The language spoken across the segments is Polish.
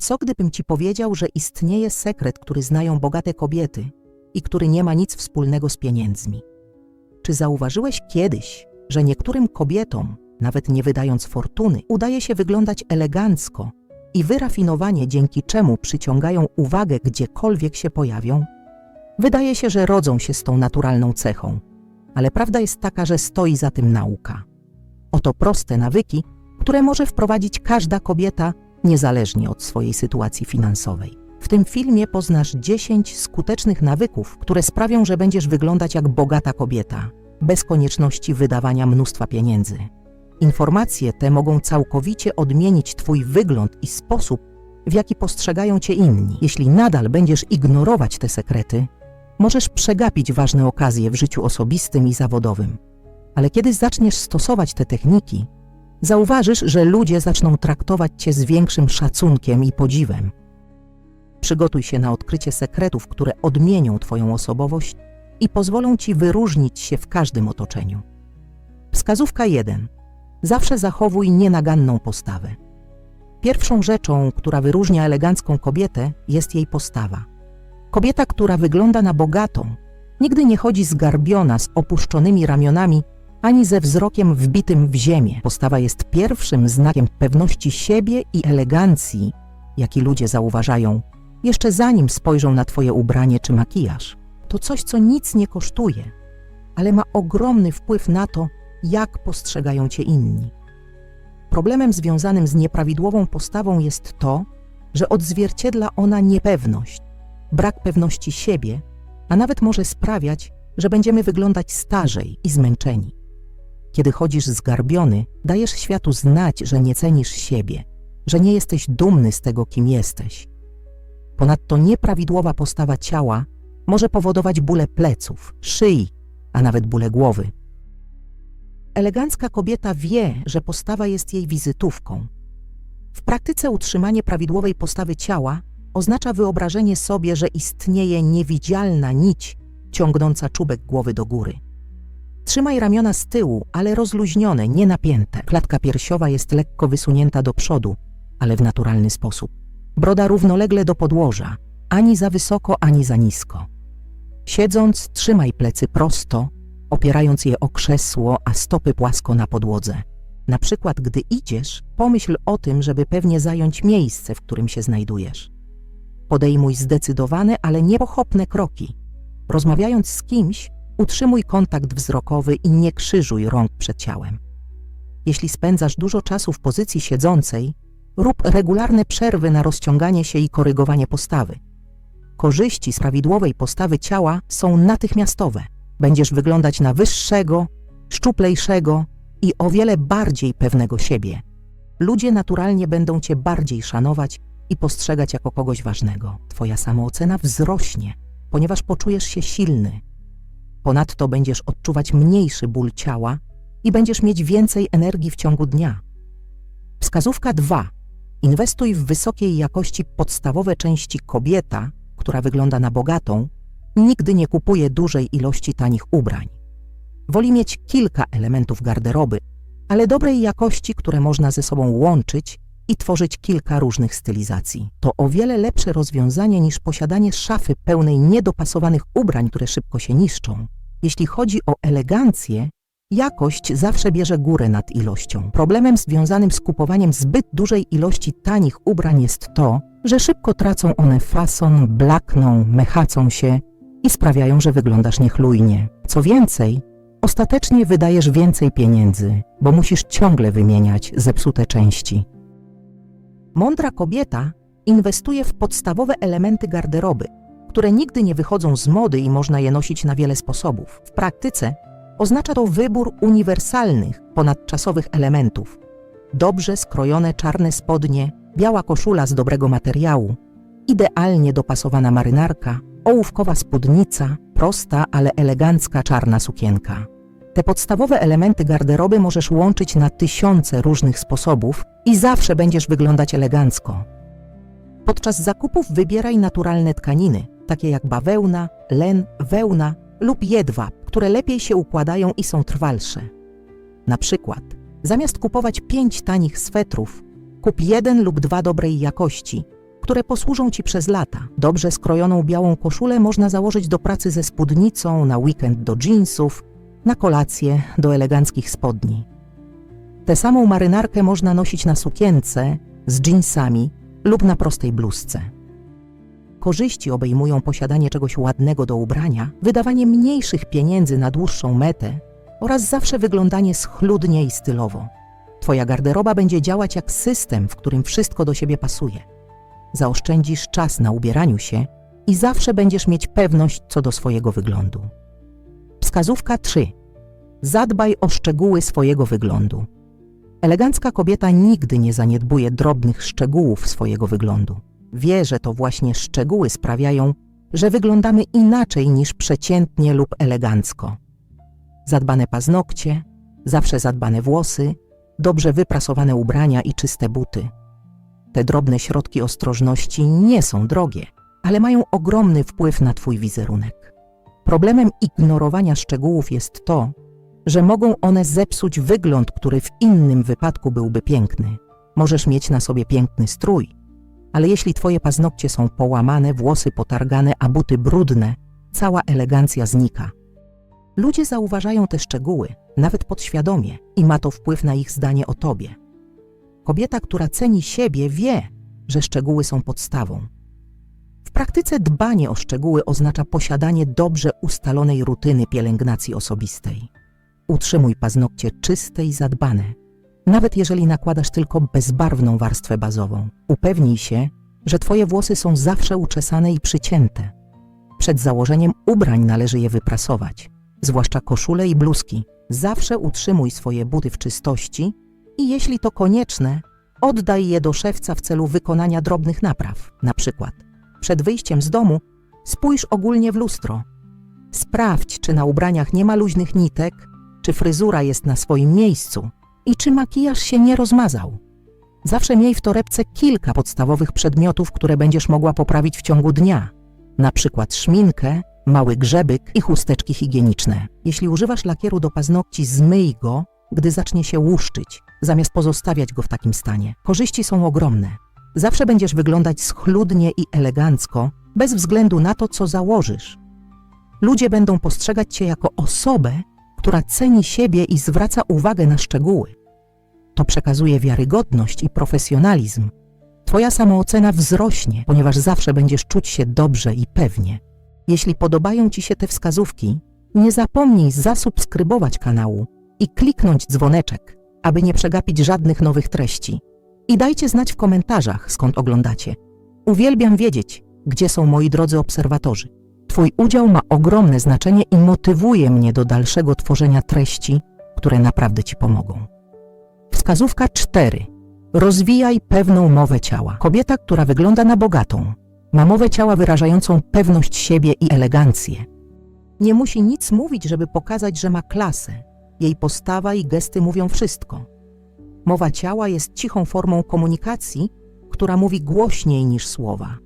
co gdybym ci powiedział, że istnieje sekret, który znają bogate kobiety i który nie ma nic wspólnego z pieniędzmi? Czy zauważyłeś kiedyś, że niektórym kobietom, nawet nie wydając fortuny, udaje się wyglądać elegancko i wyrafinowanie, dzięki czemu przyciągają uwagę gdziekolwiek się pojawią? Wydaje się, że rodzą się z tą naturalną cechą, ale prawda jest taka, że stoi za tym nauka. Oto proste nawyki, które może wprowadzić każda kobieta, niezależnie od swojej sytuacji finansowej. W tym filmie poznasz 10 skutecznych nawyków, które sprawią, że będziesz wyglądać jak bogata kobieta, bez konieczności wydawania mnóstwa pieniędzy. Informacje te mogą całkowicie odmienić Twój wygląd i sposób, w jaki postrzegają Cię inni. Jeśli nadal będziesz ignorować te sekrety, możesz przegapić ważne okazje w życiu osobistym i zawodowym. Ale kiedy zaczniesz stosować te techniki, zauważysz, że ludzie zaczną traktować Cię z większym szacunkiem i podziwem. Przygotuj się na odkrycie sekretów, które odmienią Twoją osobowość i pozwolą Ci wyróżnić się w każdym otoczeniu. Wskazówka 1. Zawsze zachowuj nienaganną postawę. Pierwszą rzeczą, która wyróżnia elegancką kobietę, jest jej postawa. Kobieta, która wygląda na bogatą, nigdy nie chodzi zgarbiona z opuszczonymi ramionami ani ze wzrokiem wbitym w ziemię. Postawa jest pierwszym znakiem pewności siebie i elegancji, jaki ludzie zauważają, jeszcze zanim spojrzą na Twoje ubranie czy makijaż. To coś, co nic nie kosztuje, ale ma ogromny wpływ na to, jak postrzegają Cię inni. Problemem związanym z nieprawidłową postawą jest to, że odzwierciedla ona niepewność, brak pewności siebie, a nawet może sprawiać, że będziemy wyglądać starzej i zmęczeni. Kiedy chodzisz zgarbiony, dajesz światu znać, że nie cenisz siebie, że nie jesteś dumny z tego, kim jesteś. Ponadto nieprawidłowa postawa ciała może powodować bóle pleców, szyi, a nawet bóle głowy. Elegancka kobieta wie, że postawa jest jej wizytówką. W praktyce utrzymanie prawidłowej postawy ciała oznacza wyobrażenie sobie, że istnieje niewidzialna nić ciągnąca czubek głowy do góry. Trzymaj ramiona z tyłu, ale rozluźnione, nie napięte. Klatka piersiowa jest lekko wysunięta do przodu, ale w naturalny sposób. Broda równolegle do podłoża, ani za wysoko, ani za nisko. Siedząc, trzymaj plecy prosto, opierając je o krzesło, a stopy płasko na podłodze. Na przykład, gdy idziesz, pomyśl o tym, żeby pewnie zająć miejsce, w którym się znajdujesz. Podejmuj zdecydowane, ale niepochopne kroki. Rozmawiając z kimś, utrzymuj kontakt wzrokowy i nie krzyżuj rąk przed ciałem. Jeśli spędzasz dużo czasu w pozycji siedzącej, rób regularne przerwy na rozciąganie się i korygowanie postawy. Korzyści z prawidłowej postawy ciała są natychmiastowe. Będziesz wyglądać na wyższego, szczuplejszego i o wiele bardziej pewnego siebie. Ludzie naturalnie będą cię bardziej szanować i postrzegać jako kogoś ważnego. Twoja samoocena wzrośnie, ponieważ poczujesz się silny. Ponadto będziesz odczuwać mniejszy ból ciała i będziesz mieć więcej energii w ciągu dnia. Wskazówka 2. Inwestuj w wysokiej jakości podstawowe części kobieta, która wygląda na bogatą, nigdy nie kupuje dużej ilości tanich ubrań. Woli mieć kilka elementów garderoby, ale dobrej jakości, które można ze sobą łączyć i tworzyć kilka różnych stylizacji. To o wiele lepsze rozwiązanie niż posiadanie szafy pełnej niedopasowanych ubrań, które szybko się niszczą. Jeśli chodzi o elegancję, jakość zawsze bierze górę nad ilością. Problemem związanym z kupowaniem zbyt dużej ilości tanich ubrań jest to, że szybko tracą one fason, blakną, mechacą się i sprawiają, że wyglądasz niechlujnie. Co więcej, ostatecznie wydajesz więcej pieniędzy, bo musisz ciągle wymieniać zepsute części. Mądra kobieta inwestuje w podstawowe elementy garderoby, które nigdy nie wychodzą z mody i można je nosić na wiele sposobów. W praktyce oznacza to wybór uniwersalnych, ponadczasowych elementów. Dobrze skrojone czarne spodnie, biała koszula z dobrego materiału, idealnie dopasowana marynarka, ołówkowa spódnica, prosta, ale elegancka czarna sukienka. Te podstawowe elementy garderoby możesz łączyć na tysiące różnych sposobów i zawsze będziesz wyglądać elegancko. Podczas zakupów wybieraj naturalne tkaniny, takie jak bawełna, len, wełna lub jedwab, które lepiej się układają i są trwalsze. Na przykład, zamiast kupować pięć tanich swetrów, kup jeden lub dwa dobrej jakości, które posłużą ci przez lata. Dobrze skrojoną białą koszulę można założyć do pracy ze spódnicą, na weekend do jeansów, na kolację do eleganckich spodni. Tę samą marynarkę można nosić na sukience, z jeansami lub na prostej bluzce. Korzyści obejmują posiadanie czegoś ładnego do ubrania, wydawanie mniejszych pieniędzy na dłuższą metę oraz zawsze wyglądanie schludnie i stylowo. Twoja garderoba będzie działać jak system, w którym wszystko do siebie pasuje. Zaoszczędzisz czas na ubieraniu się i zawsze będziesz mieć pewność co do swojego wyglądu. Wskazówka 3. Zadbaj o szczegóły swojego wyglądu. Elegancka kobieta nigdy nie zaniedbuje drobnych szczegółów swojego wyglądu. Wie, że to właśnie szczegóły sprawiają, że wyglądamy inaczej niż przeciętnie lub elegancko. Zadbane paznokcie, zawsze zadbane włosy, dobrze wyprasowane ubrania i czyste buty. Te drobne środki ostrożności nie są drogie, ale mają ogromny wpływ na Twój wizerunek. Problemem ignorowania szczegółów jest to, że mogą one zepsuć wygląd, który w innym wypadku byłby piękny. Możesz mieć na sobie piękny strój, ale jeśli Twoje paznokcie są połamane, włosy potargane, a buty brudne, cała elegancja znika. Ludzie zauważają te szczegóły, nawet podświadomie, i ma to wpływ na ich zdanie o Tobie. Kobieta, która ceni siebie, wie, że szczegóły są podstawą. W praktyce dbanie o szczegóły oznacza posiadanie dobrze ustalonej rutyny pielęgnacji osobistej. Utrzymuj paznokcie czyste i zadbane. Nawet jeżeli nakładasz tylko bezbarwną warstwę bazową, upewnij się, że Twoje włosy są zawsze uczesane i przycięte. Przed założeniem ubrań należy je wyprasować, zwłaszcza koszule i bluzki. Zawsze utrzymuj swoje buty w czystości i jeśli to konieczne, oddaj je do szewca w celu wykonania drobnych napraw. Na przykład, przed wyjściem z domu spójrz ogólnie w lustro. Sprawdź, czy na ubraniach nie ma luźnych nitek, czy fryzura jest na swoim miejscu i czy makijaż się nie rozmazał. Zawsze miej w torebce kilka podstawowych przedmiotów, które będziesz mogła poprawić w ciągu dnia, na przykład szminkę, mały grzebyk i chusteczki higieniczne. Jeśli używasz lakieru do paznokci, zmyj go, gdy zacznie się łuszczyć, zamiast pozostawiać go w takim stanie. Korzyści są ogromne. Zawsze będziesz wyglądać schludnie i elegancko, bez względu na to, co założysz. Ludzie będą postrzegać cię jako osobę, która ceni siebie i zwraca uwagę na szczegóły. To przekazuje wiarygodność i profesjonalizm. Twoja samoocena wzrośnie, ponieważ zawsze będziesz czuć się dobrze i pewnie. Jeśli podobają Ci się te wskazówki, nie zapomnij zasubskrybować kanału i kliknąć dzwoneczek, aby nie przegapić żadnych nowych treści. I dajcie znać w komentarzach, skąd oglądacie. Uwielbiam wiedzieć, gdzie są moi drodzy obserwatorzy. Twój udział ma ogromne znaczenie i motywuje mnie do dalszego tworzenia treści, które naprawdę Ci pomogą. Wskazówka 4. Rozwijaj pewną mowę ciała. Kobieta, która wygląda na bogatą, ma mowę ciała wyrażającą pewność siebie i elegancję. Nie musi nic mówić, żeby pokazać, że ma klasę. Jej postawa i gesty mówią wszystko. Mowa ciała jest cichą formą komunikacji, która mówi głośniej niż słowa.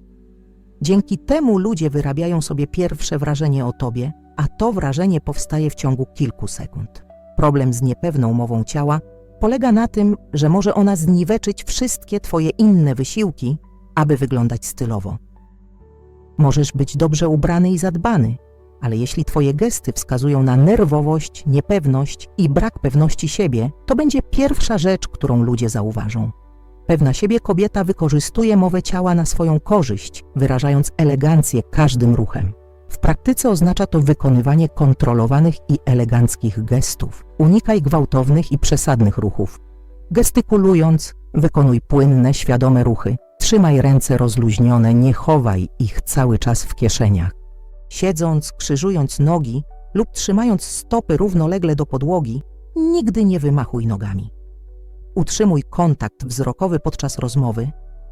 Dzięki temu ludzie wyrabiają sobie pierwsze wrażenie o tobie, a to wrażenie powstaje w ciągu kilku sekund. Problem z niepewną mową ciała polega na tym, że może ona zniweczyć wszystkie twoje inne wysiłki, aby wyglądać stylowo. Możesz być dobrze ubrany i zadbany, ale jeśli twoje gesty wskazują na nerwowość, niepewność i brak pewności siebie, to będzie pierwsza rzecz, którą ludzie zauważą. Pewna siebie kobieta wykorzystuje mowę ciała na swoją korzyść, wyrażając elegancję każdym ruchem. W praktyce oznacza to wykonywanie kontrolowanych i eleganckich gestów. Unikaj gwałtownych i przesadnych ruchów. Gestykulując, wykonuj płynne, świadome ruchy. Trzymaj ręce rozluźnione, nie chowaj ich cały czas w kieszeniach. Siedząc, krzyżując nogi lub trzymając stopy równolegle do podłogi, nigdy nie wymachuj nogami. Utrzymuj kontakt wzrokowy podczas rozmowy,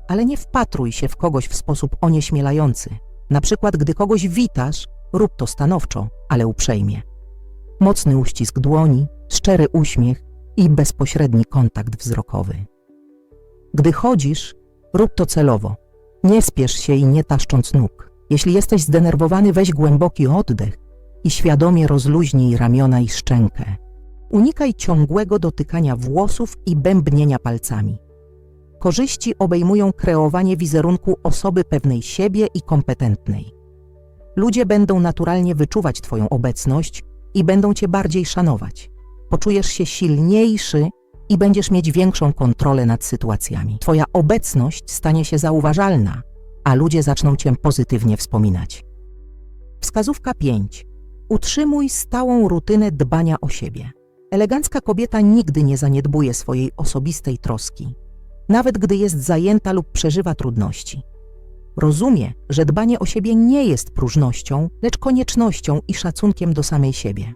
ale nie wpatruj się w kogoś w sposób onieśmielający. Na przykład, gdy kogoś witasz, rób to stanowczo, ale uprzejmie. Mocny uścisk dłoni, szczery uśmiech i bezpośredni kontakt wzrokowy. Gdy chodzisz, rób to celowo. Nie spiesz się i nie taszcząc nóg. Jeśli jesteś zdenerwowany, weź głęboki oddech i świadomie rozluźnij ramiona i szczękę. Unikaj ciągłego dotykania włosów i bębnienia palcami. Korzyści obejmują kreowanie wizerunku osoby pewnej siebie i kompetentnej. Ludzie będą naturalnie wyczuwać Twoją obecność i będą Cię bardziej szanować. Poczujesz się silniejszy i będziesz mieć większą kontrolę nad sytuacjami. Twoja obecność stanie się zauważalna, a ludzie zaczną Cię pozytywnie wspominać. Wskazówka 5. Utrzymuj stałą rutynę dbania o siebie. Elegancka kobieta nigdy nie zaniedbuje swojej osobistej troski, nawet gdy jest zajęta lub przeżywa trudności. Rozumie, że dbanie o siebie nie jest próżnością, lecz koniecznością i szacunkiem do samej siebie.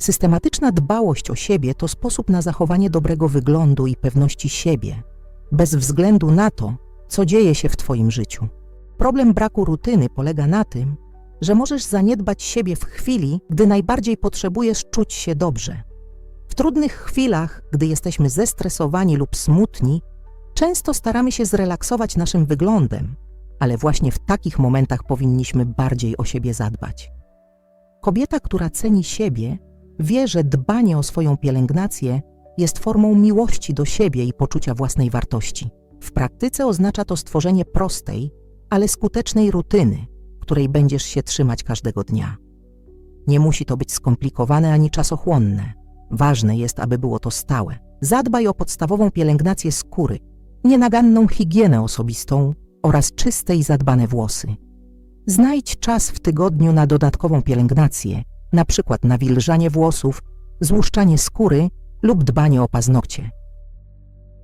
Systematyczna dbałość o siebie to sposób na zachowanie dobrego wyglądu i pewności siebie, bez względu na to, co dzieje się w Twoim życiu. Problem braku rutyny polega na tym, że możesz zaniedbać siebie w chwili, gdy najbardziej potrzebujesz czuć się dobrze. W trudnych chwilach, gdy jesteśmy zestresowani lub smutni, często staramy się zrelaksować naszym wyglądem, ale właśnie w takich momentach powinniśmy bardziej o siebie zadbać. Kobieta, która ceni siebie, wie, że dbanie o swoją pielęgnację jest formą miłości do siebie i poczucia własnej wartości. W praktyce oznacza to stworzenie prostej, ale skutecznej rutyny, której będziesz się trzymać każdego dnia. Nie musi to być skomplikowane ani czasochłonne. Ważne jest, aby było to stałe. Zadbaj o podstawową pielęgnację skóry, nienaganną higienę osobistą oraz czyste i zadbane włosy. Znajdź czas w tygodniu na dodatkową pielęgnację, na przykład włosów, złuszczanie skóry lub dbanie o paznokcie.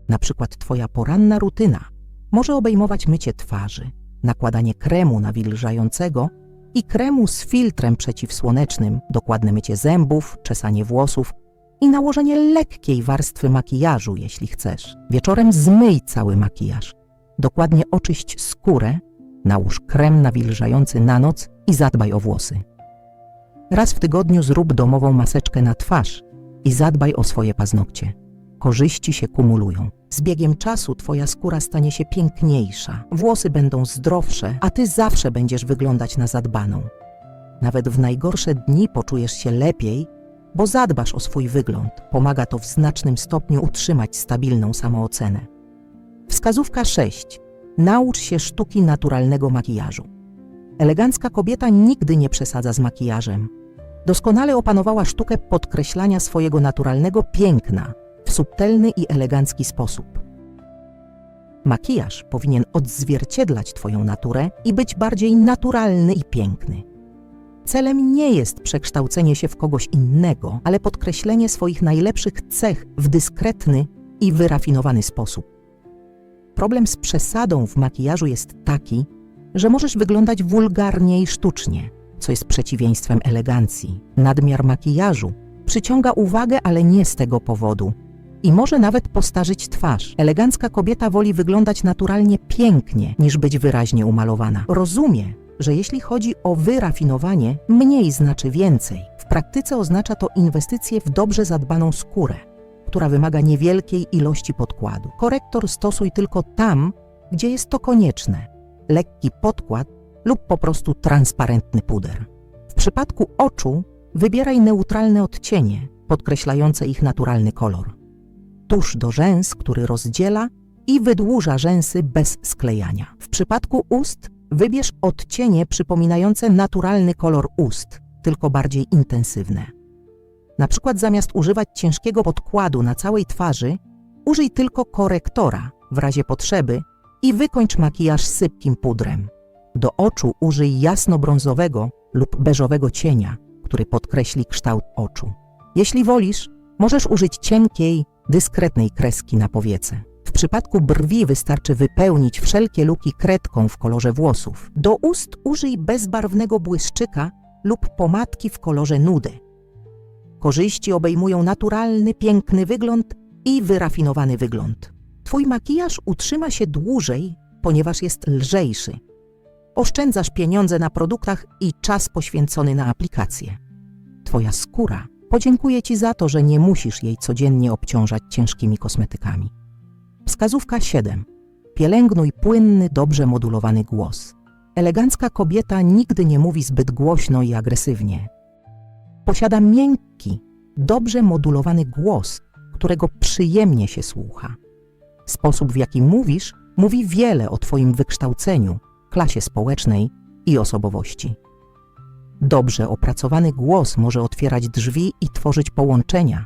Na przykład Twoja poranna rutyna może obejmować mycie twarzy, nakładanie kremu nawilżającego i kremu z filtrem przeciwsłonecznym, dokładne mycie zębów, czesanie włosów i nałożenie lekkiej warstwy makijażu, jeśli chcesz. Wieczorem zmyj cały makijaż. Dokładnie oczyść skórę, nałóż krem nawilżający na noc i zadbaj o włosy. Raz w tygodniu zrób domową maseczkę na twarz i zadbaj o swoje paznokcie. Korzyści się kumulują. Z biegiem czasu twoja skóra stanie się piękniejsza, włosy będą zdrowsze, a ty zawsze będziesz wyglądać na zadbaną. Nawet w najgorsze dni poczujesz się lepiej, bo zadbasz o swój wygląd. Pomaga to w znacznym stopniu utrzymać stabilną samoocenę. Wskazówka 6. Naucz się sztuki naturalnego makijażu. Elegancka kobieta nigdy nie przesadza z makijażem. Doskonale opanowała sztukę podkreślania swojego naturalnego piękna w subtelny i elegancki sposób. Makijaż powinien odzwierciedlać Twoją naturę i być bardziej naturalny i piękny. Celem nie jest przekształcenie się w kogoś innego, ale podkreślenie swoich najlepszych cech w dyskretny i wyrafinowany sposób. Problem z przesadą w makijażu jest taki, że możesz wyglądać wulgarnie i sztucznie, co jest przeciwieństwem elegancji. Nadmiar makijażu przyciąga uwagę, ale nie z tego powodu. I może nawet postarzyć twarz. Elegancka kobieta woli wyglądać naturalnie pięknie, niż być wyraźnie umalowana. Rozumie, że jeśli chodzi o wyrafinowanie, mniej znaczy więcej. W praktyce oznacza to inwestycje w dobrze zadbaną skórę, która wymaga niewielkiej ilości podkładu. Korektor stosuj tylko tam, gdzie jest to konieczne. Lekki podkład lub po prostu transparentny puder. W przypadku oczu wybieraj neutralne odcienie, podkreślające ich naturalny kolor. Tusz do rzęs, który rozdziela i wydłuża rzęsy bez sklejania. W przypadku ust wybierz odcienie przypominające naturalny kolor ust, tylko bardziej intensywne. Na przykład zamiast używać ciężkiego podkładu na całej twarzy, użyj tylko korektora w razie potrzeby i wykończ makijaż sypkim pudrem. Do oczu użyj jasno-brązowego lub beżowego cienia, który podkreśli kształt oczu. Jeśli wolisz, możesz użyć cienkiej, dyskretnej kreski na powiece. W przypadku brwi wystarczy wypełnić wszelkie luki kredką w kolorze włosów. Do ust użyj bezbarwnego błyszczyka lub pomadki w kolorze nudy. Korzyści obejmują naturalny, piękny wygląd i wyrafinowany wygląd. Twój makijaż utrzyma się dłużej, ponieważ jest lżejszy. Oszczędzasz pieniądze na produktach i czas poświęcony na aplikację. Twoja skóra podziękuje Ci za to, że nie musisz jej codziennie obciążać ciężkimi kosmetykami. Wskazówka 7. Pielęgnuj płynny, dobrze modulowany głos. Elegancka kobieta nigdy nie mówi zbyt głośno i agresywnie. Posiada miękki, dobrze modulowany głos, którego przyjemnie się słucha. Sposób, w jaki mówisz, mówi wiele o Twoim wykształceniu, klasie społecznej i osobowości. Dobrze opracowany głos może otwierać drzwi i tworzyć połączenia,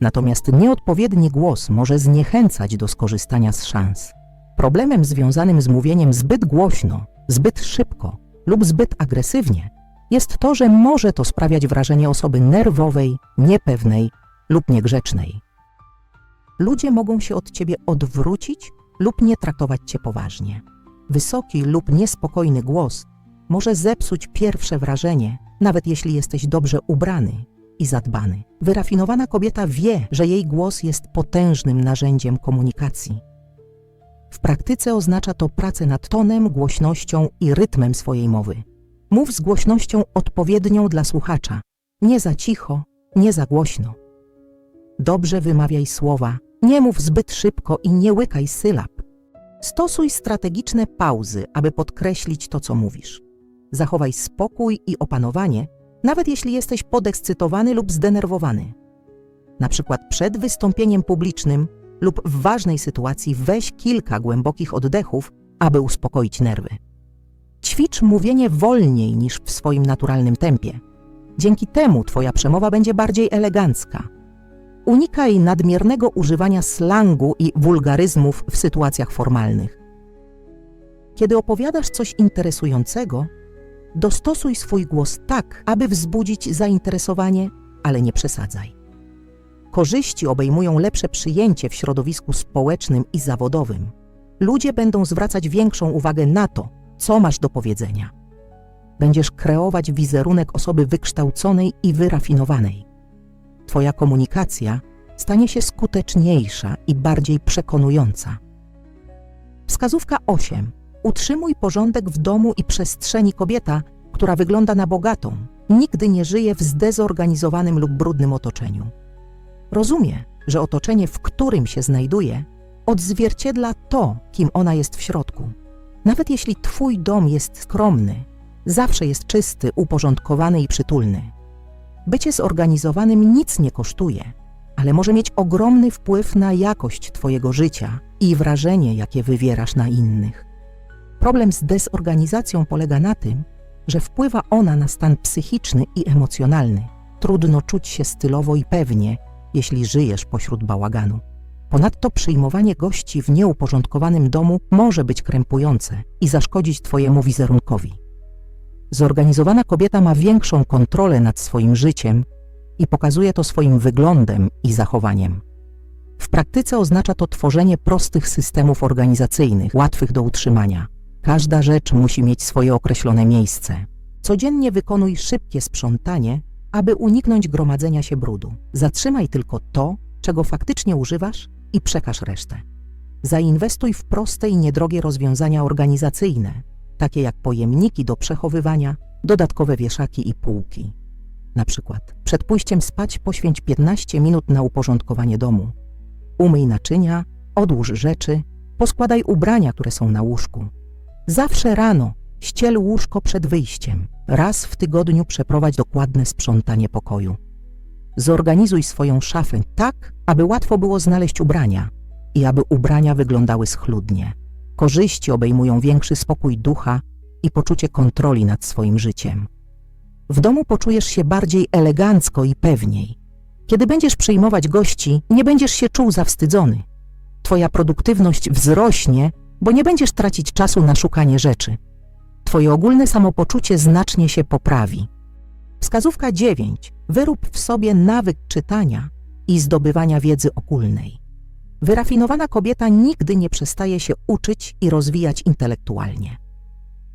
natomiast nieodpowiedni głos może zniechęcać do skorzystania z szans. Problemem związanym z mówieniem zbyt głośno, zbyt szybko lub zbyt agresywnie jest to, że może to sprawiać wrażenie osoby nerwowej, niepewnej lub niegrzecznej. Ludzie mogą się od ciebie odwrócić lub nie traktować cię poważnie. Wysoki lub niespokojny głos może zepsuć pierwsze wrażenie, nawet jeśli jesteś dobrze ubrany i zadbany. Wyrafinowana kobieta wie, że jej głos jest potężnym narzędziem komunikacji. W praktyce oznacza to pracę nad tonem, głośnością i rytmem swojej mowy. Mów z głośnością odpowiednią dla słuchacza, nie za cicho, nie za głośno. Dobrze wymawiaj słowa, nie mów zbyt szybko i nie łykaj sylab. Stosuj strategiczne pauzy, aby podkreślić to, co mówisz. Zachowaj spokój i opanowanie, nawet jeśli jesteś podekscytowany lub zdenerwowany. Na przykład przed wystąpieniem publicznym lub w ważnej sytuacji weź kilka głębokich oddechów, aby uspokoić nerwy. Ćwicz mówienie wolniej niż w swoim naturalnym tempie. Dzięki temu Twoja przemowa będzie bardziej elegancka. Unikaj nadmiernego używania slangu i wulgaryzmów w sytuacjach formalnych. Kiedy opowiadasz coś interesującego, dostosuj swój głos tak, aby wzbudzić zainteresowanie, ale nie przesadzaj. Korzyści obejmują lepsze przyjęcie w środowisku społecznym i zawodowym. Ludzie będą zwracać większą uwagę na to, co masz do powiedzenia. Będziesz kreować wizerunek osoby wykształconej i wyrafinowanej. Twoja komunikacja stanie się skuteczniejsza i bardziej przekonująca. Wskazówka 8. Utrzymuj porządek w domu i przestrzeni kobieta, która wygląda na bogatą, nigdy nie żyje w zdezorganizowanym lub brudnym otoczeniu. Rozumie, że otoczenie, w którym się znajduje, odzwierciedla to, kim ona jest w środku. Nawet jeśli Twój dom jest skromny, zawsze jest czysty, uporządkowany i przytulny. Bycie zorganizowanym nic nie kosztuje, ale może mieć ogromny wpływ na jakość Twojego życia i wrażenie, jakie wywierasz na innych. Problem z dezorganizacją polega na tym, że wpływa ona na stan psychiczny i emocjonalny. Trudno czuć się stylowo i pewnie, jeśli żyjesz pośród bałaganu. Ponadto przyjmowanie gości w nieuporządkowanym domu może być krępujące i zaszkodzić Twojemu wizerunkowi. Zorganizowana kobieta ma większą kontrolę nad swoim życiem i pokazuje to swoim wyglądem i zachowaniem. W praktyce oznacza to tworzenie prostych systemów organizacyjnych, łatwych do utrzymania. Każda rzecz musi mieć swoje określone miejsce. Codziennie wykonuj szybkie sprzątanie, aby uniknąć gromadzenia się brudu. Zatrzymaj tylko to, czego faktycznie używasz i przekaż resztę. Zainwestuj w proste i niedrogie rozwiązania organizacyjne, takie jak pojemniki do przechowywania, dodatkowe wieszaki i półki. Na przykład przed pójściem spać poświęć 15 minut na uporządkowanie domu. Umyj naczynia, odłóż rzeczy, poskładaj ubrania, które są na łóżku. Zawsze rano ściel łóżko przed wyjściem. Raz w tygodniu przeprowadź dokładne sprzątanie pokoju. Zorganizuj swoją szafę tak, aby łatwo było znaleźć ubrania i aby ubrania wyglądały schludnie. Korzyści obejmują większy spokój ducha i poczucie kontroli nad swoim życiem. W domu poczujesz się bardziej elegancko i pewniej. Kiedy będziesz przyjmować gości, nie będziesz się czuł zawstydzony. Twoja produktywność wzrośnie, bo nie będziesz tracić czasu na szukanie rzeczy. Twoje ogólne samopoczucie znacznie się poprawi. Wskazówka 9. Wyrób w sobie nawyk czytania i zdobywania wiedzy ogólnej. Wyrafinowana kobieta nigdy nie przestaje się uczyć i rozwijać intelektualnie.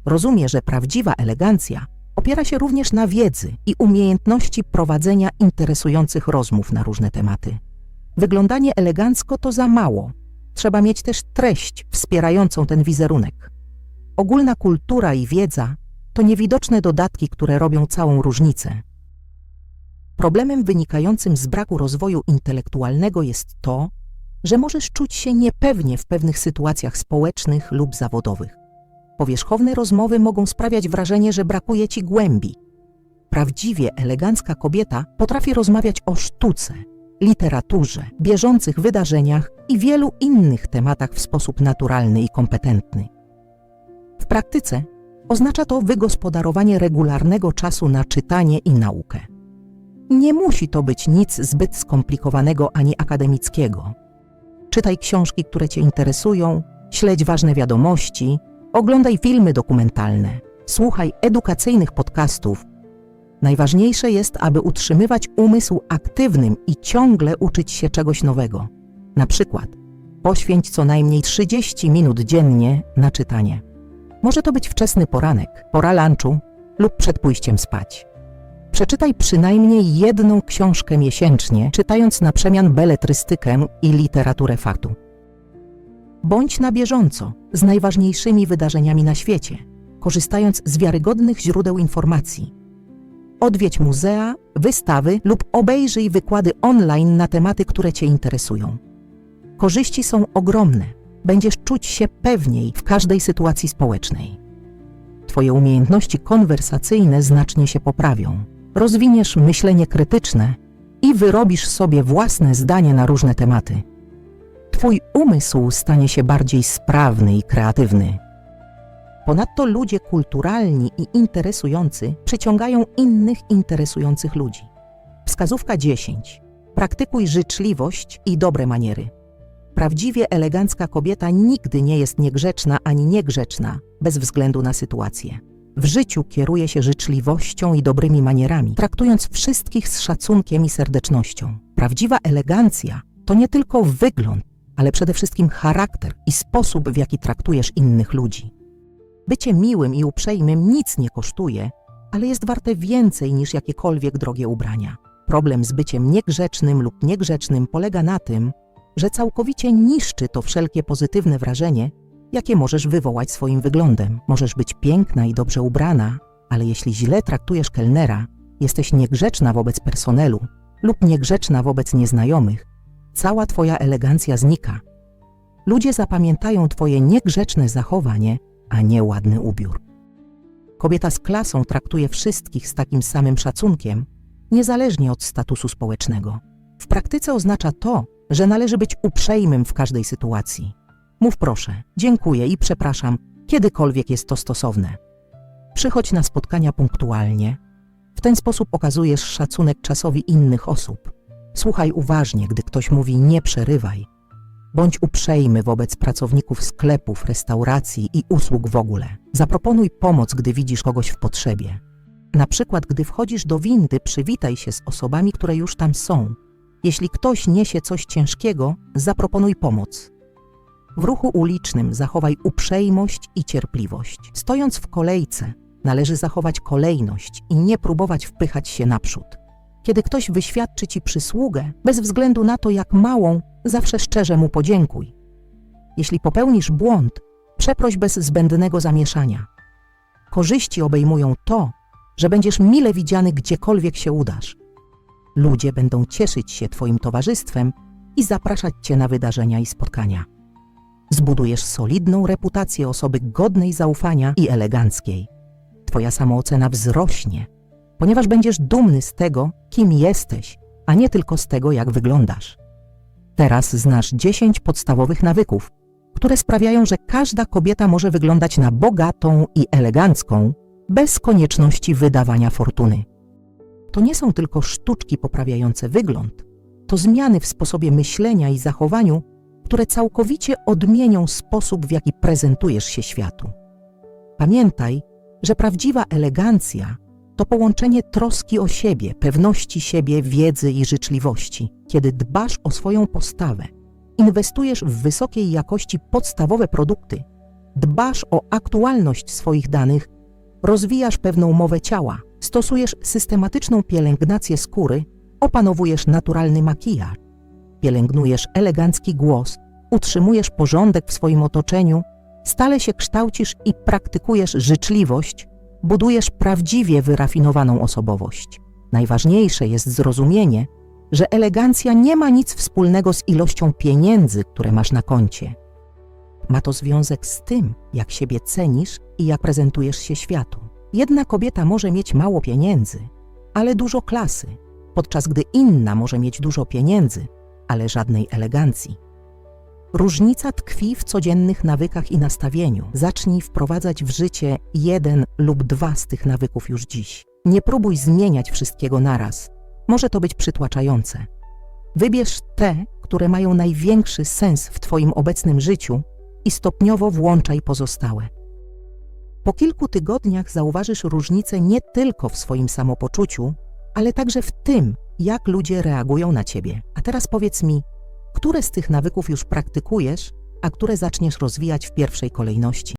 Rozumie, że prawdziwa elegancja opiera się również na wiedzy i umiejętności prowadzenia interesujących rozmów na różne tematy. Wyglądanie elegancko to za mało. Trzeba mieć też treść wspierającą ten wizerunek. Ogólna kultura i wiedza to niewidoczne dodatki, które robią całą różnicę. Problemem wynikającym z braku rozwoju intelektualnego jest to, że możesz czuć się niepewnie w pewnych sytuacjach społecznych lub zawodowych. Powierzchowne rozmowy mogą sprawiać wrażenie, że brakuje ci głębi. Prawdziwie elegancka kobieta potrafi rozmawiać o sztuce, literaturze, bieżących wydarzeniach i wielu innych tematach w sposób naturalny i kompetentny. W praktyce oznacza to wygospodarowanie regularnego czasu na czytanie i naukę. Nie musi to być nic zbyt skomplikowanego ani akademickiego. Czytaj książki, które Cię interesują, śledź ważne wiadomości, oglądaj filmy dokumentalne, słuchaj edukacyjnych podcastów. Najważniejsze jest, aby utrzymywać umysł aktywnym i ciągle uczyć się czegoś nowego. Na przykład, poświęć co najmniej 30 minut dziennie na czytanie. Może to być wczesny poranek, pora lunchu lub przed pójściem spać. Przeczytaj przynajmniej jedną książkę miesięcznie, czytając na przemian beletrystykę i literaturę faktu. Bądź na bieżąco z najważniejszymi wydarzeniami na świecie, korzystając z wiarygodnych źródeł informacji. Odwiedź muzea, wystawy lub obejrzyj wykłady online na tematy, które Cię interesują. Korzyści są ogromne. Będziesz czuć się pewniej w każdej sytuacji społecznej. Twoje umiejętności konwersacyjne znacznie się poprawią. Rozwiniesz myślenie krytyczne i wyrobisz sobie własne zdanie na różne tematy. Twój umysł stanie się bardziej sprawny i kreatywny. Ponadto ludzie kulturalni i interesujący przyciągają innych interesujących ludzi. Wskazówka 10. Praktykuj życzliwość i dobre maniery. Prawdziwie elegancka kobieta nigdy nie jest niegrzeczna ani niegrzeczna, bez względu na sytuację. W życiu kieruje się życzliwością i dobrymi manierami, traktując wszystkich z szacunkiem i serdecznością. Prawdziwa elegancja to nie tylko wygląd, ale przede wszystkim charakter i sposób, w jaki traktujesz innych ludzi. Bycie miłym i uprzejmym nic nie kosztuje, ale jest warte więcej niż jakiekolwiek drogie ubrania. Problem z byciem niegrzecznym lub niegrzecznym polega na tym, że całkowicie niszczy to wszelkie pozytywne wrażenie, jakie możesz wywołać swoim wyglądem. Możesz być piękna i dobrze ubrana, ale jeśli źle traktujesz kelnera, jesteś niegrzeczna wobec personelu lub niegrzeczna wobec nieznajomych, cała twoja elegancja znika. Ludzie zapamiętają twoje niegrzeczne zachowanie, a nie ładny ubiór. Kobieta z klasą traktuje wszystkich z takim samym szacunkiem, niezależnie od statusu społecznego. W praktyce oznacza to, że należy być uprzejmym w każdej sytuacji. Mów proszę, dziękuję i przepraszam, kiedykolwiek jest to stosowne. Przychodź na spotkania punktualnie. W ten sposób okazujesz szacunek czasowi innych osób. Słuchaj uważnie, gdy ktoś mówi nie przerywaj. Bądź uprzejmy wobec pracowników sklepów, restauracji i usług w ogóle. Zaproponuj pomoc, gdy widzisz kogoś w potrzebie. Na przykład, gdy wchodzisz do windy, przywitaj się z osobami, które już tam są. Jeśli ktoś niesie coś ciężkiego, zaproponuj pomoc. W ruchu ulicznym zachowaj uprzejmość i cierpliwość. Stojąc w kolejce, należy zachować kolejność i nie próbować wpychać się naprzód. Kiedy ktoś wyświadczy ci przysługę, bez względu na to, jak małą, zawsze szczerze mu podziękuj. Jeśli popełnisz błąd, przeproś bez zbędnego zamieszania. Korzyści obejmują to, że będziesz mile widziany gdziekolwiek się udasz. Ludzie będą cieszyć się Twoim towarzystwem i zapraszać Cię na wydarzenia i spotkania. Zbudujesz solidną reputację osoby godnej zaufania i eleganckiej. Twoja samoocena wzrośnie, ponieważ będziesz dumny z tego, kim jesteś, a nie tylko z tego, jak wyglądasz. Teraz znasz 10 podstawowych nawyków, które sprawiają, że każda kobieta może wyglądać na bogatą i elegancką, bez konieczności wydawania fortuny. To nie są tylko sztuczki poprawiające wygląd, to zmiany w sposobie myślenia i zachowaniu, które całkowicie odmienią sposób, w jaki prezentujesz się światu. Pamiętaj, że prawdziwa elegancja to połączenie troski o siebie, pewności siebie, wiedzy i życzliwości. Kiedy dbasz o swoją postawę, inwestujesz w wysokiej jakości podstawowe produkty, dbasz o aktualność swoich danych, rozwijasz pewną mowę ciała, stosujesz systematyczną pielęgnację skóry, opanowujesz naturalny makijaż, pielęgnujesz elegancki głos, utrzymujesz porządek w swoim otoczeniu, stale się kształcisz i praktykujesz życzliwość, budujesz prawdziwie wyrafinowaną osobowość. Najważniejsze jest zrozumienie, że elegancja nie ma nic wspólnego z ilością pieniędzy, które masz na koncie. Ma to związek z tym, jak siebie cenisz i jak prezentujesz się światu. Jedna kobieta może mieć mało pieniędzy, ale dużo klasy, podczas gdy inna może mieć dużo pieniędzy, ale żadnej elegancji. Różnica tkwi w codziennych nawykach i nastawieniu. Zacznij wprowadzać w życie jeden lub dwa z tych nawyków już dziś. Nie próbuj zmieniać wszystkiego naraz. Może to być przytłaczające. Wybierz te, które mają największy sens w Twoim obecnym życiu i stopniowo włączaj pozostałe. Po kilku tygodniach zauważysz różnicę nie tylko w swoim samopoczuciu, ale także w tym, jak ludzie reagują na Ciebie. A teraz powiedz mi, które z tych nawyków już praktykujesz, a które zaczniesz rozwijać w pierwszej kolejności?